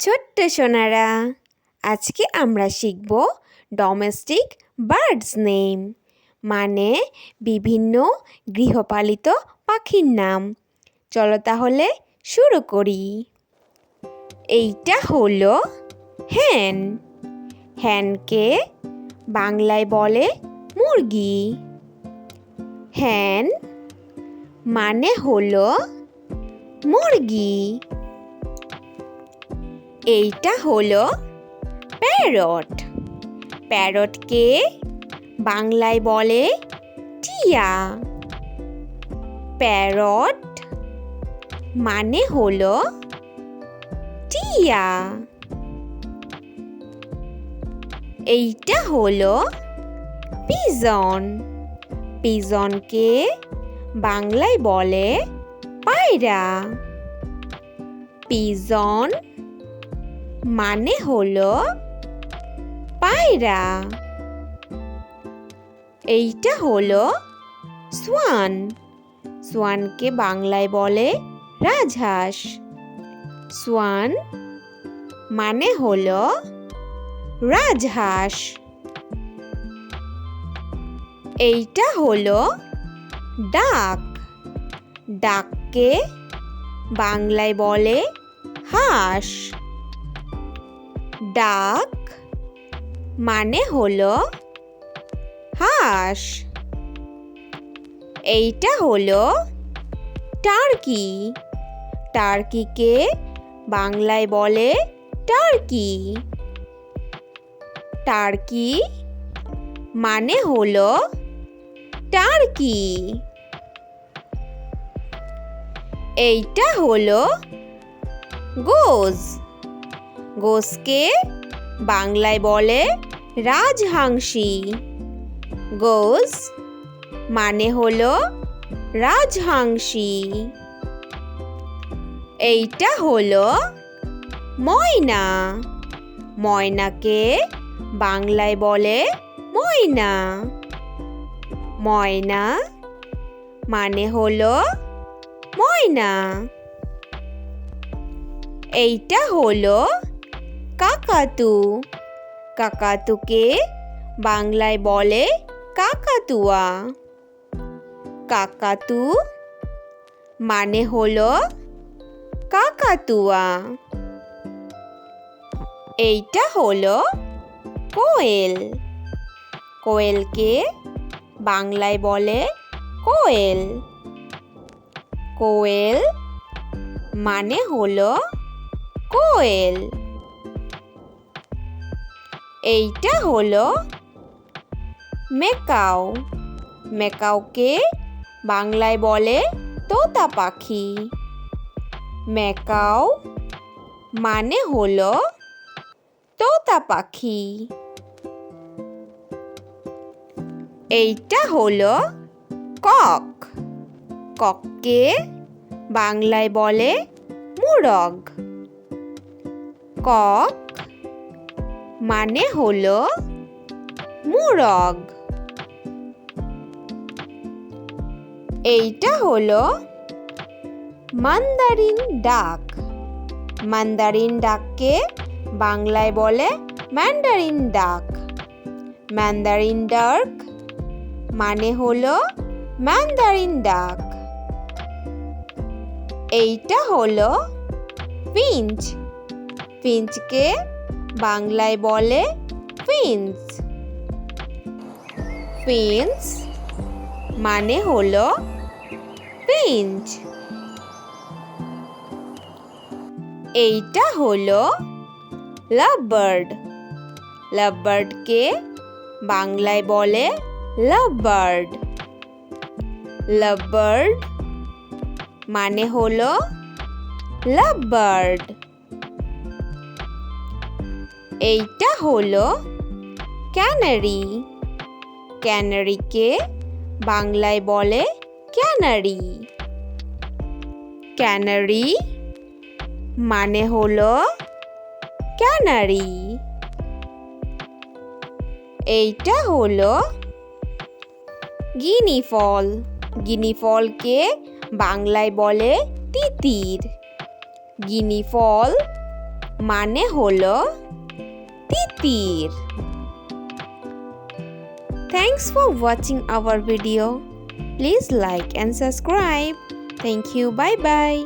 ছোট্ট সোনারা। আজকে আমরা শিখব ডোমেস্টিক বার্ডস নেম মানে বিভিন্ন গৃহপালিত পাখির নাম। চলো তাহলে শুরু করি। এইটা হলো হ্যান হ্যানকে বাংলায় বলে মুরগি। হ্যান মানে হলো মুরগি। এইটা হলো প্যারট। প্যারটকে বাংলায় বলে টিয়া। প্যারট মানে হলো টিয়া। এইটা হলো পিজন। পিজনকে বাংলায় বলে পায়রা। পিজন মানে হলো পায়রা। এইটা হলো সোয়ান। সোয়ানকে বাংলায় বলে রাজহাঁস। সোয়ান মানে হলো রাজহাঁস। এইটা হলো ডাক। ডাককে বাংলায় বলে হাঁস। ডাক মানে হলো হাঁস। এইটা হলো টার্কি। টার্কিকে বাংলায় বলে টার্কি। টার্কি মানে হলো টার্কি। এইটা হলো গোজ। গোসকে বাংলায় বলে রাজহাংসী। গোস মানে হলো রাজহাংসী। এইটা হলো ময়না। ময়নাকে বাংলায় বলে ময়না। ময়না মানে হলো ময়না। এইটা হলো কাকাতু কাকাতুকে বাংলায় বলে কাকাতুয়া কাকাতু মানে হলো কাকাতুয়া এইটা হলো কোয়েল। কোয়েলকে বাংলায় বলে কোয়েল। কোয়েল মানে হলো কোয়েল। এইটা হলো মেকাও। মেকাওকে বাংলায় বলে তোতা পাখি। মেকাও মানে হলো তোতা পাখি। এইটা হলো কক। কককে বাংলায় বলে মুরগ। কক মানে হলো মুরগ। এইটা হলো মান্দারিন ডাক। মান্দারিন ডাককে বাংলায় বলে ম্যান্ডারিন ডাক। ম্যান্দারিন ডাক মানে হলো ম্যান্দারিন ডাক। এইটা হলো ফিঞ্চ ফিঞ্চকে বাংলায় বলে ফিন্স। ফিন্স মানে হলো ফিঞ্চ। এইটা হলো লাভবার্ড। লাভবার্ডকে বাংলায় বলে লাভবার্ড। লাভবার্ড মানে হলো লাভবার্ড। এইটা হলো ক্যানারি। ক্যানারিকে বাংলায় বলে ক্যানারি। ক্যানারি মানে হলো ক্যানারি। এইটা হলো গিনি ফল। গিনি ফলকে বাংলায় বলে তিতির। গিনি ফল মানে হলো Titir. Thanks for watching our video. Please like and subscribe. Thank you. Bye bye.